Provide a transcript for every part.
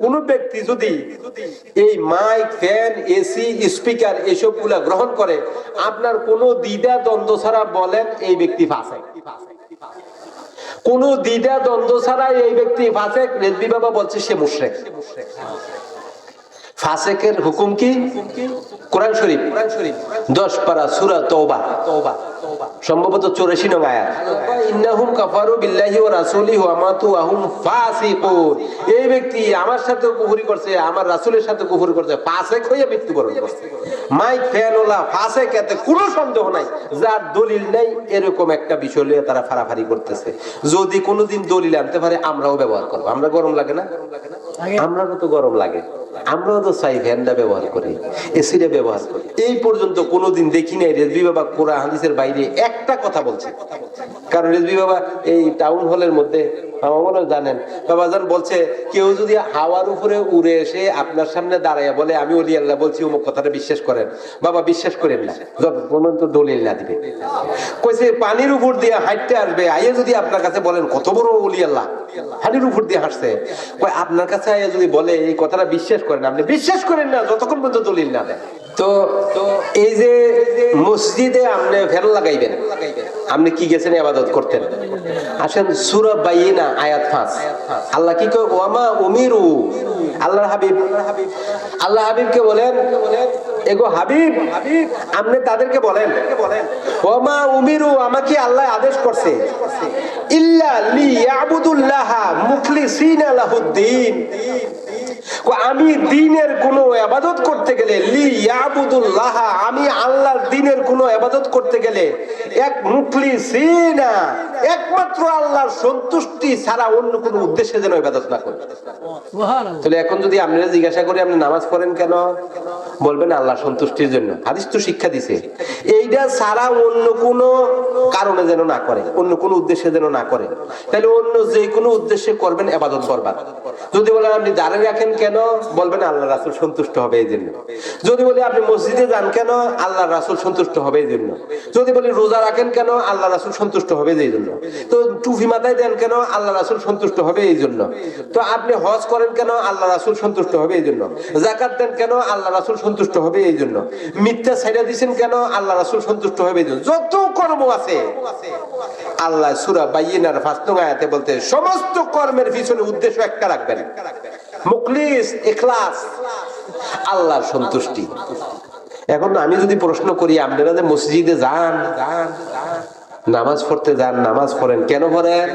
কোন ব্যক্তি যদি এই মাইক, ফ্যান, এসি, স্পিকার এসবগুলা গ্রহণ করে, আপনার কোন দ্বিধা দ্বন্দ্ব ছাড়া বলেন এই ব্যক্তি ফাঁসে কোন দ্বিধা দ্বন্দ্ব ছাড়া এই ব্যক্তি ফাঁসে রেজবি বাবা বলছে সে মুশ্রেক। ফাসেকের হুকুম কি? কোরআন শরীফ। কোরআন শরীফ দশ পারা সুরা সম্ভবত চৌরাশি নং আয়াত। এই ব্যক্তি আমার সাথে করছে, আমার সাথে করছে মাইক কোনো সন্দেহ নাই। যার দলিল নেই, এরকম একটা বিষয় নিয়ে তারা করতেছে। যদি কোনোদিন দলিল আনতে পারে, আমরাও ব্যবহার করব। আমরা গরম লাগে না? আমরাও তো গরম লাগে। আমরাও তো চাই ফ্যানটা ব্যবহার করি, এসিটা ব্যবহার করি। এই পর্যন্ত কোনোদিন দেখি নাই রেজবি বাবা কোরআন হাদিসের বাইরে একটা কথা বলছে। কারণ রেজবি বাবা এই টাউন হলের মধ্যে আমার মনে জানেন, বাবা যান বলছে, কেউ যদি হাওয়ার উপরে উড়ে এসে আপনার সামনে দাঁড়ায় বলে, আমি অলি আল্লাহ বলছি, অমুক কথাটা বিশ্বাস করেন। বাবা বিশ্বাস করেন না পর্যন্ত দলিল না দিবে। কইছে, পানির উপর দিয়ে হাঁটতে আসবে, আইয়ে যদি আপনার কাছে বলেন, কত বড় অলি আল্লাহ পানির উপর দিয়ে হাঁটছে। আপনার কাছে আইয়ে যদি বলে, এই কথাটা বিশ্বাস করেন, আপনি বিশ্বাস করেন না, যতক্ষণ পর্যন্ত দলিল না দেয় তো এই যে মসজিদে আপনি ফের লাগাইবেন, আপনি কি গেছেন আবাদত করতেন? আসেন সুরা বাইনা, আয়াত ফাঁস আল্লাহ কি কয়, ওয়ামা উমিরু? আল্লাহ হাবিব। আল্লাহ হাবিবকে বলেন, এগো হাবিব হাবিব, আপনি তাদেরকে বলেন, ওয়ামা উমিরু, আমাকে আল্লাহ আদেশ করছে। ইল্লা লিয়াবুদুল্লাহ মুখলিসিনা লাহুদ্দিন। আমি দিনের কোনো আবাদত করতে গেলে লি ইয়াবুদুল্লাহ আমি আল্লাহর দিনের কোনো আবাদত করতে গেলে এক মুখলিসিনা একমাত্র আল্লাহর সন্তুষ্টি ছাড়া অন্য কোনো উদ্দেশ্যে যেন ইবাদত না করি। তাহলে এখন যদি আপনারা জিজ্ঞাসা করি আপনি নামাজ পড়েন কেন? বলবেন আল্লাহ সন্তুষ্টির জন্য। হাদিস তো শিক্ষা দিছে। এইটা ছাড়া অন্য কোনো কারণে যেন না করে অন্য কোনো উদ্দেশ্যে যেন না করে তাহলে অন্য যে কোনো উদ্দেশ্যে করবেন আবাদত বরবাদ। যদি বলেন আপনি দাঁড়িয়ে রাখেন কেন? বলবেন আল্লাহ রাসুল সন্তুষ্ট হবে এই জন্য যদি বলি আপনি মসজিদে যান কেন? আল্লাহ রাসুল সন্তুষ্ট হবে এই জন্য যদি বলি রোজা রাখেন কেন? আল্লাহ রাসুল সন্তুষ্ট হবে এই জন্য তো টুফি মাথায় দেন কেন? আল্লাহ রাসুল সন্তুষ্ট হবে এই জন্য তো আপনি হজ করেন কেন? আল্লাহ রাসুল সন্তুষ্ট হবে এই জন্য জাকাত দেন কেন? আল্লাহ রাসুল সন্তুষ্ট হবে এই জন্য মিথ্যা ছাইড়া দিচ্ছেন কেন? আল্লাহ রাসুল সন্তুষ্ট হবে এই জন্য যত কর্ম আছে, আল্লাহ সুরা বাইনার ফাস্তং আয়াতে বলতে, সমস্ত কর্মের পিছনে উদ্দেশ্য একটা রাখবেন। মুখলিস, ইখলাস, আল্লাহর সন্তুষ্টি। এখন আমি যদি প্রশ্ন করি, আপনারা যে মসজিদে যান, নামাজ পড়তে যান, নামাজ পড়েন, কেন পড়েন?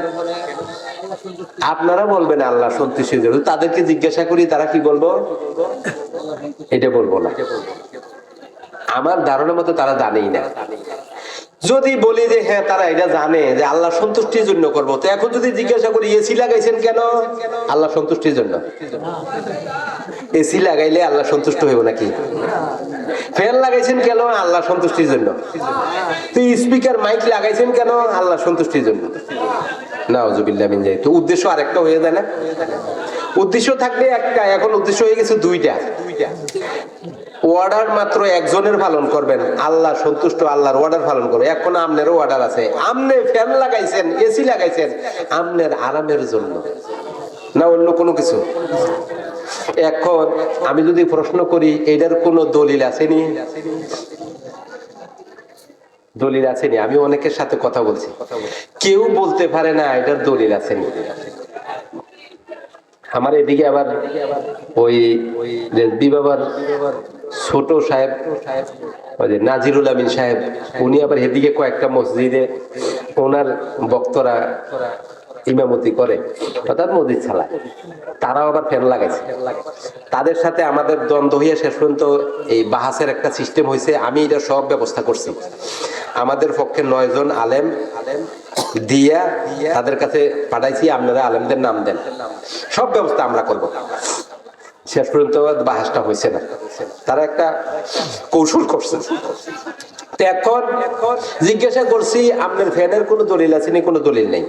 আপনারা বলবেন, আল্লাহ সন্তুষ্টির জন্য। তাদেরকে জিজ্ঞাসা করি, তারা কি বলব? এটা বলব না। আমার ধারণা মতো তারা জানেই না। যদি বলি যে হ্যাঁ তারা এটা জানে যে আল্লাহ সন্তুষ্টির জন্য করব, তো এখন যদি জিজ্ঞাসা করি, এসি লাগাইছেন কেন? আল্লাহ সন্তুষ্টির জন্য। এসি লাগাইলে আল্লাহ সন্তুষ্ট হইব নাকি? ফ্যান লাগাইছেন কেন? আল্লাহ সন্তুষ্টির জন্য। তো স্পিকার, মাইক লাগাইছেন কেন? আল্লাহ সন্তুষ্টির জন্য। নাউজুবিল্লাহ মিন যাই। তো উদ্দেশ্য আরেকটা হয়ে যায় না? উদ্দেশ্য থাকলে একটা, এখন উদ্দেশ্য হয়ে গেছে দুইটা। দুইটা অর্ডার মাত্র একজনের পালন করবেন। আল্লাহ সন্তুষ্ট, আল্লাহর অর্ডার পালন করবে। এখন আমনেরও অর্ডার আছে। আমনে ফ্যান লাগাইছেন এসি লাগাইছেন। আমনের আরামের জন্য। না, অন্য কোনো কিছু? এখন আমি যদি প্রশ্ন করি, এটার কোনো দলিল আসেনি? দলিল আসেনি। আমি অনেকের সাথে কথা বলছি। কেউ বলতে পারে না, এটার দলিল আসেনি। আমার এদিকে আবার ওই বাবার ছোট সাহেব, ওই যে নাজিরুল আমিন সাহেব, উনি আবার এদিকে কয়েকটা মসজিদে ওনার বক্তরা ইমামতি করে, অর্থাৎ মসজিদ ছাড়া তারাও আবার ফ্যান লাগাইছে। তাদের সাথে আমাদের দ্বন্দ্ব হইয়া শেষ পর্যন্ত এই বাহাসের একটা সিস্টেম হয়েছে আমি এটা সব ব্যবস্থা করছি। আমাদের পক্ষে নয় জন আলেম দিয়া তাদের কাছে পাঠাইছি, আপনারা আলেমদের নাম দেন। সব ব্যবস্থা আমরা করব। শেষ পর্যন্ত বাহাসটা হয়েছে না। তারা একটা কৌশল করছে। এখন জিজ্ঞাসা করছি, আপনার ফ্যানের কোনো দলিল আছে নি? কোনো দলিল নেই।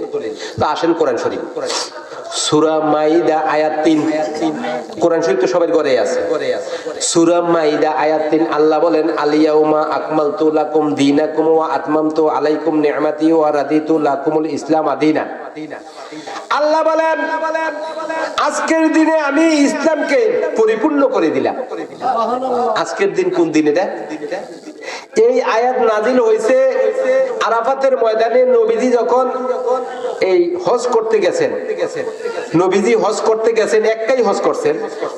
তো আসেন কোরআন শরীফ। আল্লাহ বলেন আতমামতু আলাইকুম আল্লাহ আজকের দিনে আমি ইসলামকে পরিপূর্ণ করে দিলাম। আজকের দিন কোন দিন এটা এই আয়াত নাজিল হয়েছে আরাফাতের ময়দানে নবীজি যখন এই হজ করতে গেছেন, নবীজি হজ করতে গেছেন, একটাই হজ করছেন,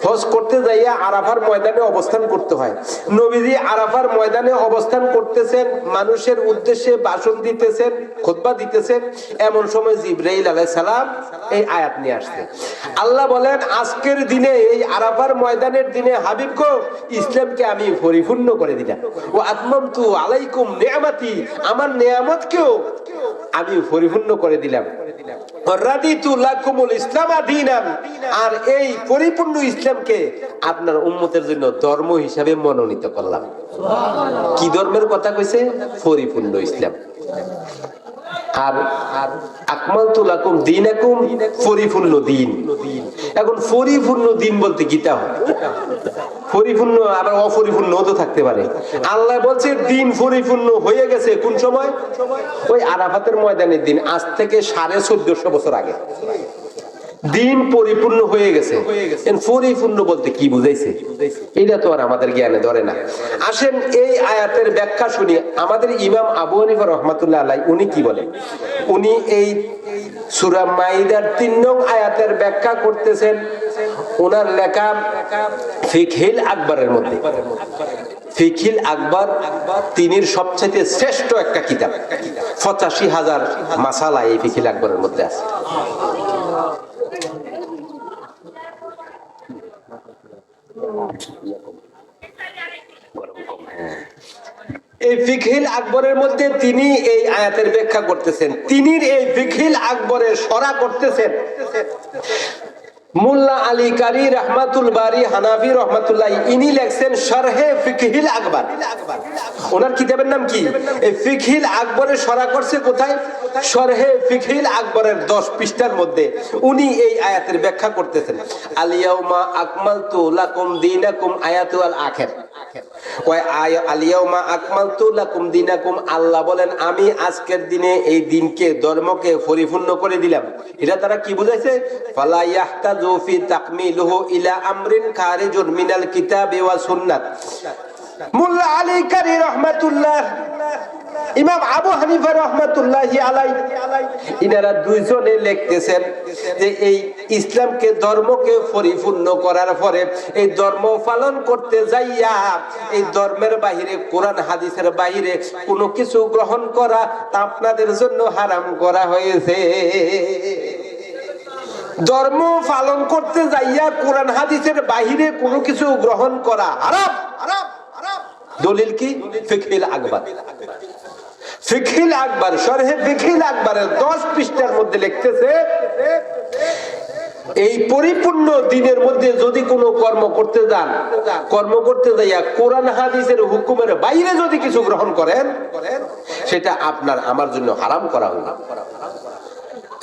হজ করতে যাইয়া আরাফার ময়দানে অবস্থান করতে হয়। নবীজি আরাফার ময়দানে অবস্থান করতেছেন, মানুষের উদ্দেশ্যে ভাষণ দিতেছেন খোদবা দিতেছেন, এমন সময় জিব্রাইল আলাইহিস সালাম এই আয়াত নিয়ে আসছে। আল্লাহ বলেন, আজকের দিনে এই আরাফার ময়দানের দিনে হাবিব গো, ইসলামকে আমি পরিপূর্ণ করে দিলাম। ও আলাইকুম নিয়ামাতি, আমার নিয়ামতকেও আমি পরিপূর্ণ করে দিলাম। আর এই পরিপূর্ণ ইসলামকে আপনার উম্মতের জন্য ধর্ম হিসাবে মনোনীত করলাম। কি ধর্মের কথা কইছে? পরিপূর্ণ ইসলাম। আর আকমাল তুলাকুম দিন পরিপূর্ণ দিন। এখন পরিপূর্ণ দিন বলতে গীতা হয় পরিপূর্ণ আবার অপরিপূর্ণ তো থাকতে পারে। আল্লাহ বলছে, দিন পরিপূর্ণ হয়ে গেছে। কোন সময়? ওই আরাফাতের ময়দানের দিন, আজ থেকে সাড়ে চোদ্দশো বছর আগে। দিন পরিপূর্ণ হয়ে গেছে। পরিপূর্ণ বলতে কি বুঝাইছে? এটা তো আর আমাদের জ্ঞানে ধরে না। আসেন, এই আয়াতের ব্যাখ্যা শুনি। আমাদের ইমাম আবু হানিফা রহমাতুল্লাহ আলাই উনি কি বলেন? উনি এই সুরা মাইদার তিন নং আয়াতের ব্যাখ্যা করতেছেন। ওনার লেখা ফিকহিল আকবরের মধ্যে। ফিখিল আকবর তিনির সবচেয়ে শ্রেষ্ঠ একটা কিতাব। পঁচাশি হাজার মাসালা এই ফিখিল আকবরের মধ্যে আছে। এই ফিকহিল আকবরের মধ্যে তিনি এই আয়াতের ব্যাখ্যা করতেছেন। তিনি এই ফিখিল আকবরের সরা করতেছেন। মোল্লা আলী কারি রহমাতুল বারি হানাফি রহমাতুল্লাহ, ইনি লেখছেন সরহে ফিকহিল আকবর। ওনার কিতাবের নাম কি? এই ফিকহিল আকবরের সরা করছে কোথায়? আকবরের 10 পৃষ্ঠার মধ্যে উনি এই আয়াতের ব্যাখ্যা করতেছেন আলিয়াউমা আল্লাহ বলেন, আমি আজকের দিনে এই দিনকে, ধর্মকে পরিপূর্ণ করে দিলাম। এটা তারা কি বুঝাইছে? ইলা আমরিন খারিজুন মিনাল কিতাবি ওয়া সুন্নাত। মোল্লা আলী কারি রহমাতুল্লাহ ইমাম আবু হানিফা রহমাতুল্লাহ আলাই ইনারা দুইজনে লিখতেছেন যে এই ইসলামকে ধর্মকে পরিপূর্ণ করার পরে এই ধর্ম পালন করতে যাইয়া এই ধর্মের বাহিরে কোরআন হাদিসের বাহিরে কোনো কিছু গ্রহণ করা তা আপনাদের জন্য হারাম করা হয়েছে। ধর্ম পালন করতে যাইয়া কোরআন হাদিসের বাহিরে কোনো কিছু গ্রহণ করা হারাম হারাম। দলিল কি? ফিকহিল আকবর। ফিকহিল আকবর, শরহে ফিকহিল আকবরের 10 পৃষ্ঠার মধ্যে লিখতেছে, এই পরিপূর্ণ দিনের মধ্যে যদি কোনো কর্ম করতে যান, কর্ম করতে যাইয়া কোরআন হাদিসের হুকুমের বাইরে যদি কিছু গ্রহণ করেন, সেটা আপনার আমার জন্য হারাম করা হলো।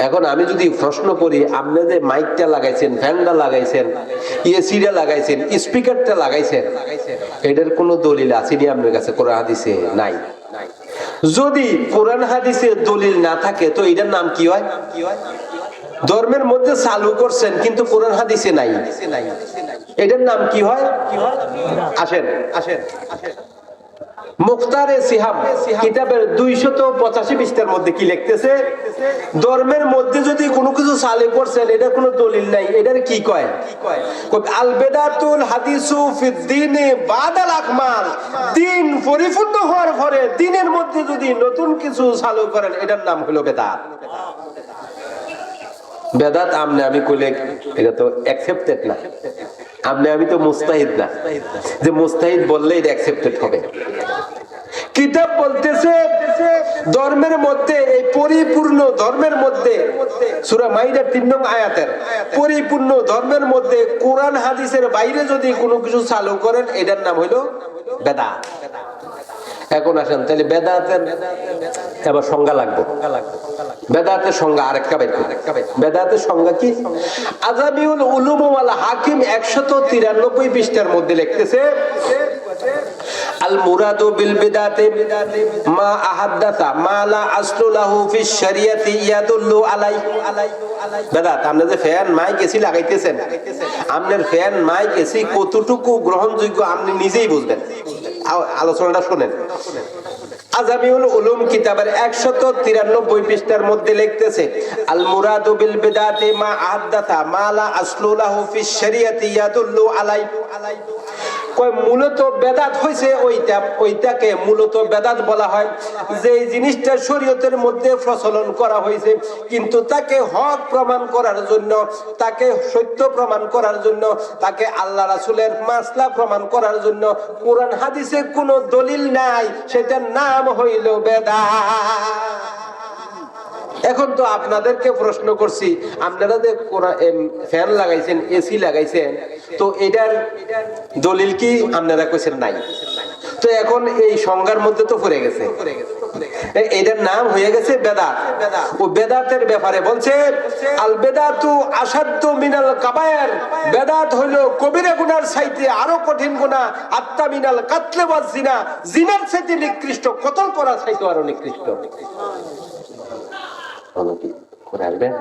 এখন আমি যদি প্রশ্ন করি, আপনি যে মাইকটা লাগাইছেন, ফ্যানটা লাগাইছেন এসিটা লাগাইছেন, স্পিকারটা লাগাইছেন, এটার কোনো দলিল আসেনি আপনার কাছে? কোরআন হাদিসে নাই নাই। যদি কোরআন হাদিসে দলিল না থাকে, তো এটার নাম কি হয়? ধর্মের মধ্যে চালু করছেন, কিন্তু কোরআন হাদিসে নাই। এটার নাম কি হয়? আসেন। আসেন আসেন মুখতারে সিহাব, কিতাবের দুইশত পঁচাশি পৃষ্ঠার মধ্যে কি লিখতেছে? ধর্মের মধ্যে যদি কোনো কিছু সালে করছেন এটা কোনো দলিল নাই, এটার কি কয়? আল বেদাতুল হাদিসু ফিদ্দিনে বাদাল আকমাল, দিন পরিপূর্ণ হওয়ার পরে দিনের মধ্যে যদি নতুন কিছু চালু করেন, এটার নাম হলো বেদাত। বেদাত আমনে আমি কইলে এটা তো অ্যাকসেপ্টেড না। আপনি আমি তো মুস্তাহিদ না। যে মুস্তাহিদ বললে এটা অ্যাকসেপ্টেড হবে। কিতাব বলতেছে, ধর্মের মধ্যে, এই পরিপূর্ণ ধর্মের মধ্যে, সুরা মাইদার তিন নং আয়াতের, পরিপূর্ণ ধর্মের মধ্যে কোরআন হাদিসের বাইরে যদি কোনো কিছু চালু করেন, এটার নাম হইল বেদা এখন আসেন, তাহলে বেদাতের এবার সংজ্ঞা লাগবে। বেদাতের সংজ্ঞা আরেকটা বের। বেদাতের সংজ্ঞা কি? আজাবিউল উলুম হাকিম একশত তিরানব্বই পৃষ্ঠার মধ্যে লিখতেছে আল বিল বিদাতে মা মা লা আসলু লাহু ফি শরিয়াতি আলাই বেদাত যে ফ্যান মাইক এসি লাগাইতেছেন আপনার ফ্যান মাইক এসি কতটুকু গ্রহণযোগ্য আপনি নিজেই বুঝবেন। আলোচনাটা শোনেন। আজামিউল উলুম কিতাবের একশত তিরানব্বই পৃষ্ঠার মধ্যে লিখতেছে, আল মুরাদু বিল বিদাতি মা আহাদ্দাতা মা লা আসলু লাহু ফি শরিয়াতি ইয়াদুল্লু আলাই কয়, মূলত বেদাত হয়েছে ওইটা, ওইটাকে মূলত বেদাত বলা হয়। যে জিনিসটা শরীয়তের মধ্যে প্রচলন করা হয়েছে কিন্তু তাকে হক প্রমাণ করার জন্য, তাকে সত্য প্রমাণ করার জন্য, তাকে আল্লাহ রাসুলের মাসলা প্রমাণ করার জন্য কোরআন হাদিসে কোনো দলিল নাই, সেটার নাম হইল বেদাত। এখন তো আপনাদেরকে প্রশ্ন করছি, আপনারা যে ফ্যান লাগাইছেন, এসি লাগাইছেন, তো এটার দলিল কি আপনারা কইছেন নাই? তো এখন এই সংজ্ঞার মধ্যে তো পড়ে গেছে। এটার নাম হয়ে গেছে বেদাত। ও বেদাতের ব্যাপারে বলছে আল বেদাতু আসাধ্য মিনাল কাবায়ের। বেদাত হইল কবিরা গুনার সাইতে আরও কঠিন গুণা আত্মা মিনাল কাতলে জিনা। জিনার সাইতে নিকৃষ্ট, কতল করার চাইতে আরও নিকৃষ্ট। কোনো করে আসবেন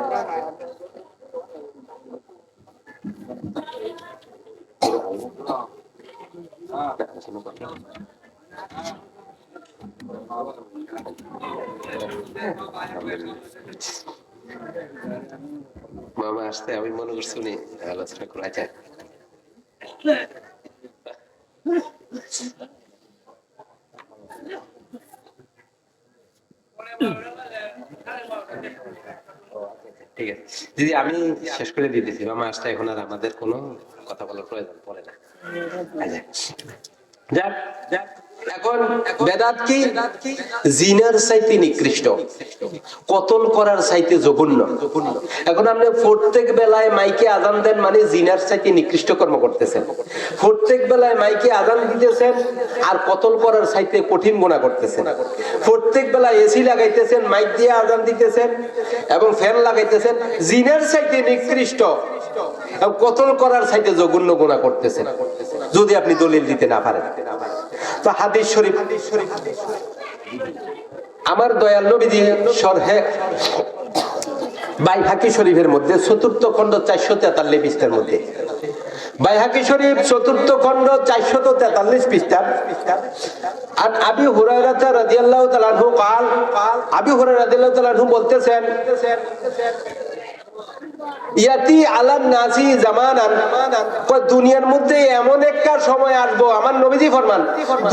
মামা আসতে আমি মনে করছি উনি আলোচনা করা যায় দিদি, আমি শেষ করে দিয়ে দিচ্ছি বা মাসটা এখন আর আমাদের কোনো কথা বলার প্রয়োজন পড়ে না। আচ্ছা। যাক যাক। বেদাত কি? জিনার নিকৃষ্ট। কতল করার জঘন্য। এখন আপনি প্রত্যেক বেলায় মাইকে দেন মানে জিনার নিকৃষ্ট কর্ম করতেছেন। প্রত্যেক বেলায় মাইকে দিতেছেন আর কতল করার কঠিন গুণা করতেছেন। প্রত্যেক বেলায় এসি লাগাইতেছেন, মাইক দিয়ে দিতেছেন এবং ফ্যান লাগাইতেছেন। জিনের চাইতে নিকৃষ্ট। কতল করার চাইতে জঘন্য গুণা করতেছেন। যদি আপনি দলিল দিতে না পারেন। তো হাদিস শরীফ। আমার দয়াল নবীজি সরহে বাইহাকি শরীফের মধ্যে চতুর্থ খণ্ড চারশো তেতাল্লিশ পৃষ্ঠার মধ্যে। বাইহাকি শরীফ চতুর্থ খণ্ড তো তেতাল্লিশ পৃষ্ঠা আর আবি হুরায়রাতা রাদিয়াল্লাহু তাআলা কাল, আবি হুরায়রা রাদিয়াল্লাহু তাআলা বলতেছেন ইয়াতি আলাম নাজি জামানান। দুনিয়ার মধ্যে এমন একটা সময় আসব, আমার নবীজি ফরমান,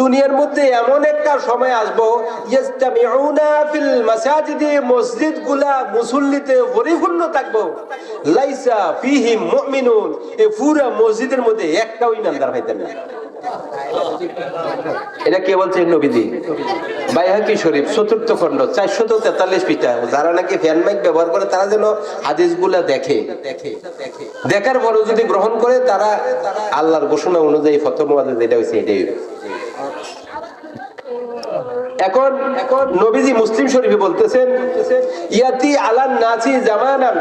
দুনিয়ার মধ্যে এমন একটা সময় আসব ইস্তামিউনা ফিল মাসাজিদি, মসজিদগুলা মুসল্লিতে পরিপূর্ণ থাকব। লাইসা ফিহি মুমিনুন, এ পুরা মসজিদের মধ্যে একটাও ইমানদার হইতেন না। এটা কে বলছেন নবীজি? বাইহাকি শরীফ, চতুর্থ খণ্ড, চারশত তেতাল্লিশ পিঠা যারা নাকি ফ্যান মাইক ব্যবহার করে, তারা যেন হাদিস দেখে। দেখে দেখার পরও যদি গ্রহণ করে, তারা আল্লাহর ঘোষণা অনুযায়ী ফতমাদ যেটা হয়েছে এটাই। এখন এখন নবীজি মুসলিম শরীফে বলতেছেন, ইয়াতি আলান নাসি জামানান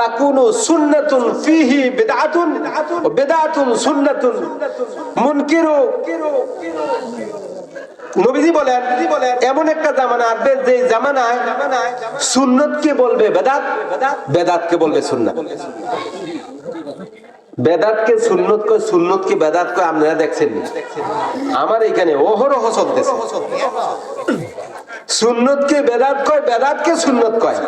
তাকুনু সুন্নাতুন ফিহি বিদআতুন বিদআতুন সুন্নাতুন মুনকিরু। নবীজি বলেন, এমন একটা জামানা আসবে যে জামানায় সুন্নতকে বলবে বেদাত, বেদাতকে বলবে সুন্নাত। বেদাতকে সুন্নত কয় সুন্নতকে বেদাত কয় আপনারা দেখছেন? আমার এখানে অহরহ চলতেছে সুন্নতকে বেদাত কয়, বেদাতকে সুন্নত কয়।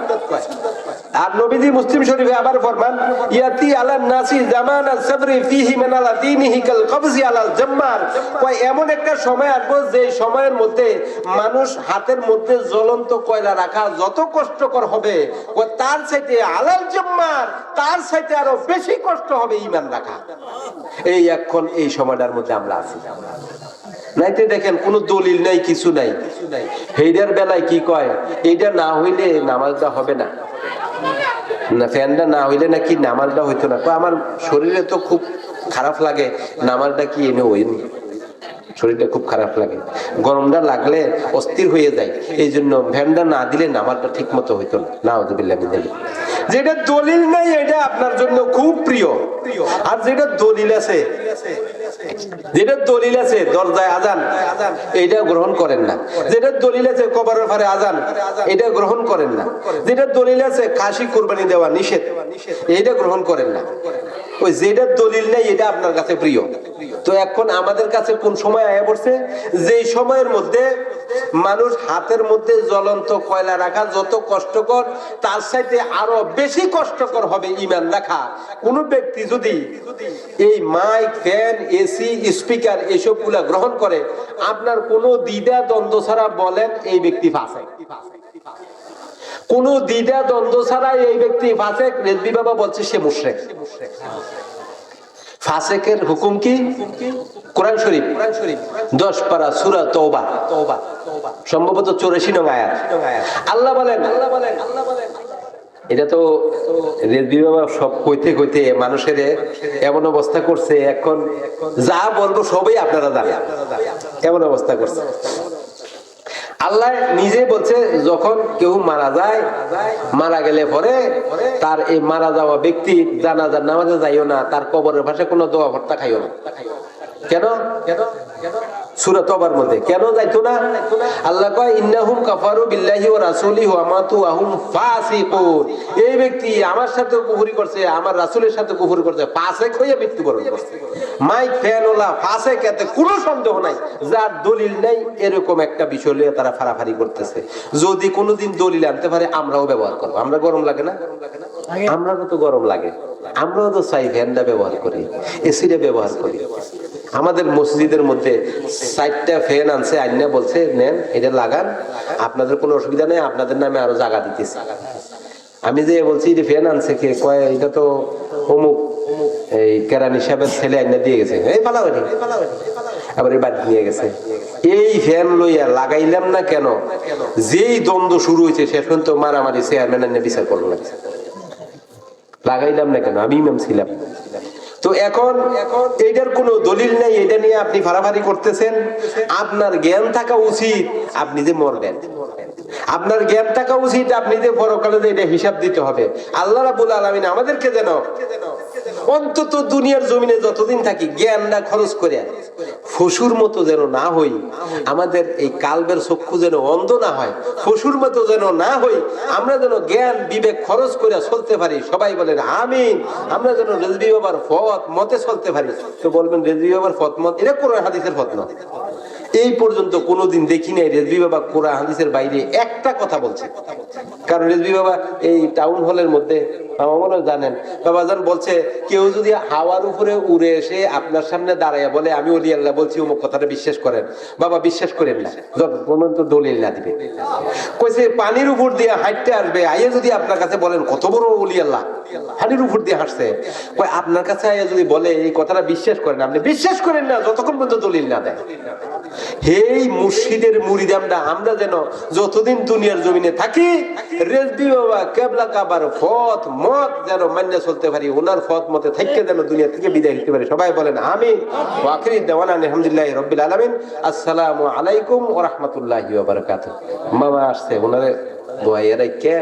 আর নবীজি মুসলিম শরীফে আবার ফরমান, ইয়াতি আলান নাসি জামান সাবরি ফিহি কাল কবজি আলাল জাম্মার। কয়, এমন একটা সময় আসবে যে সময়ের মধ্যে মানুষ হাতের মধ্যে জ্বলন্ত কয়লা রাখা যত কষ্টকর হবে, কয়, তার চাইতে আলাল জাম্মার, তার চাইতে আরও বেশি কষ্ট হবে ঈমান রাখা। এই এখন এই সময়টার মধ্যে আমরা আছি। নাইতে দেখেন কোনো দলিল নাই, কিছু নাই। হেইডার বেলায় কি কয়? এইটা না হইলে নামাজটা হবে না। না, ফ্যানটা না হইলে নাকি নামাজটা হইতো না। আমার শরীরে তো খুব খারাপ লাগে, নামাজটা কি এনে হইনি শরীরটা খুব খারাপ লাগে। গরমটা লাগলে অস্থির হয়ে যায়। এই জন্য ভ্যানটা না দিলে নামাজটা ঠিক মতো হইতো না। নাউজুবিল্লাহ যেটা দলিল নাই, এটা আপনার জন্য খুব প্রিয়। আর যেটা দলিল আছে যেটা দলিল আছে, দরজায় আজান এটা গ্রহণ করেন না। যেটা দলিল আছে, কবরের ফারে আজান এটা গ্রহণ করেন না। যেটা দলিল আছে কাশি কোরবানি দেওয়া নিষেধ এইটা গ্রহণ করেন না। ওই যেটা দলিল নেই, এটা আপনার কাছে প্রিয়। তো এখন আমাদের কাছে কোন সময় আয়া পড়ছে? যে সময়ের মধ্যে মানুষ হাতের মধ্যে জ্বলন্ত কয়লা রাখা যত কষ্টকর, তার সাথে আরও বেশি কষ্টকর হবে ইমান রাখা। কোন ব্যক্তি যদি এই মাইক, ফ্যান, এসি, স্পিকার এসবগুলা গ্রহণ করে, আপনার কোনো দ্বিধা দ্বন্দ্ব ছাড়া বলেন এই ব্যক্তি ফাঁসে কোন দ্বিধা দ্বন্দ্ব ছাড়া এই ব্যক্তি ফাঁসেক, রেজবি বাবা বলছে সে মুশ্রেক। ফাসেকের হুকুম কি? কোরআন শরীফ। দশ পারা সুরা তওবা। সম্ভবত চৌরাশি নং আয়াত। আল্লাহ বলেন আল্লাহ বলেন আল্লাহ বলেন এটা তো বাবা সব কইতে কইতে মানুষের এমন অবস্থা করছে, এখন যা বলব সবই আপনারা জানেন। এমন অবস্থা করছে। আল্লাহ নিজে বলছে, যখন কেউ মারা যায়, মারা গেলে পরে তার এই মারা যাওয়া ব্যক্তি জানাজার নামাজে যাইও না, তার কবরের ভাষায় কোনো দোয়া ভর্তা খাইও না। কেন কেন? সুরত তবার মধ্যে। কেন যাইতো না? আল্লাহ কয় ইন্নাহুম কাফারু বিল্লাহি ওয়া রাসূলিহি ওয়া মাতু আহুম ফাসিকুন। এই ব্যক্তি আমার সাথে কুফরি করছে আমার রাসূলের সাথে কুফরি করছে। ফাসিক হয়ে মৃত্যুবরণ করছে। মাইক ফ্যান ফাসিক এতে কোনো সন্দেহ নাই। যার দলিল নাই এরকম একটা বিষয় নিয়ে তারা ফারাফারি করতেছে। যদি কোনোদিন দলিল আনতে পারে আমরাও ব্যবহার করব। আমরা গরম লাগে না? আমরাও তো গরম লাগে। আমরাও তো চাই ফ্যানটা ব্যবহার করি এসিটা ব্যবহার করি। আমাদের মসজিদের মধ্যে চারটা ফ্যান আনছে, আইনা বলছে, নেন, এটা লাগান। আপনাদের কোনো অসুবিধা নেই, আপনাদের নামে আরও জায়গা দিতেছে। আমি যে বলছি যে ফ্যান আনছে কে? কয়, এটা তো অমুক, এই ছেলে আইনা দিয়ে গেছে। এই আবার এই নিয়ে গেছে। এই ফ্যান লইয়া লাগাইলাম না কেন? যেই দ্বন্দ্ব শুরু হয়েছে শেষ পর্যন্ত মারামারি চেয়ারম্যান বিচার করল লাগাইলাম না কেন? আমি ইমাম ছিলাম। তো এখন এইটার কোনো দলিল নেই, এটা নিয়ে আপনি ফারাফারি করতেছেন। আপনার জ্ঞান থাকা উচিত, আপনি যে মরবেন। আপনার জ্ঞান থাকা উচিত, আপনি যে পরকালে যে এটা হিসাব দিতে হবে। আল্লাহ রাবুল আলমিন আমাদেরকে যেন অন্তত দুনিয়ার জমিনে যতদিন থাকি জ্ঞান না খরচ করে, ফসুর মতো যেন না হই, আমাদের এই কালবের চক্ষু যেন অন্ধ না হয়, ফসুর মতো যেন না হই, আমরা যেন জ্ঞান, বিবেক খরচ করে চলতে পারি। সবাই বলেন, আমিন। আমরা যেন রেজবি বাবার ফত মতে চলতে পারি। তো বলবেন, রেজবি বাবার ফত মত? এটা কোরআন হাদিসের ফত না এই পর্যন্ত কোনোদিন দেখি নাই রেজবি বাবা কোরআন হাদিসের বাইরে একটা কথা বলছে। কারণ রেজবি বাবা এই টাউন হলের মধ্যে আমার মনে জানেন বাবাজান বলছে, কেউ যদি হাওয়ার উপরে উড়ে এসে আপনার সামনে দাঁড়ায় বলে, আমি অলি আল্লাহ বলছি অমুক কথাটা বিশ্বাস করেন। বাবা বিশ্বাস করেন না। পর্যন্ত দলিল না দিবে। কইছে, পানির উপর দিয়ে হাঁটতে আসবে, আইয়ে যদি আপনার কাছে বলেন, কত বড় অলি আল্লাহ, পানির উপর দিয়ে হাঁটছে। কই আপনার কাছে আইয়া যদি বলে, এই কথাটা বিশ্বাস করেন আপনি বিশ্বাস করেন না, যতক্ষণ পর্যন্ত দলিল না দেয়। হেই মুর্শিদের মুড়িদামটা আমরা যেন যতদিন দুনিয়ার জমিনে থাকি, রেজবি বাবা, কেবলা কাবার ফত, মত যেন মান্য চলতে পারি ওনার ফত মতে থাকতে যেন দুনিয়া থেকে বিদায় হতে পারি। সবাই বলেন আমি ওয়াকিরি দেওয়ানা আলহামদুলিল্লাহ রব্বিল আলামিন। আসসালামু আলাইকুম ওয়া রাহমাতুল্লাহি ওয়া বারাকাতুহু। মামা আসছে ওনারে দোয়া কে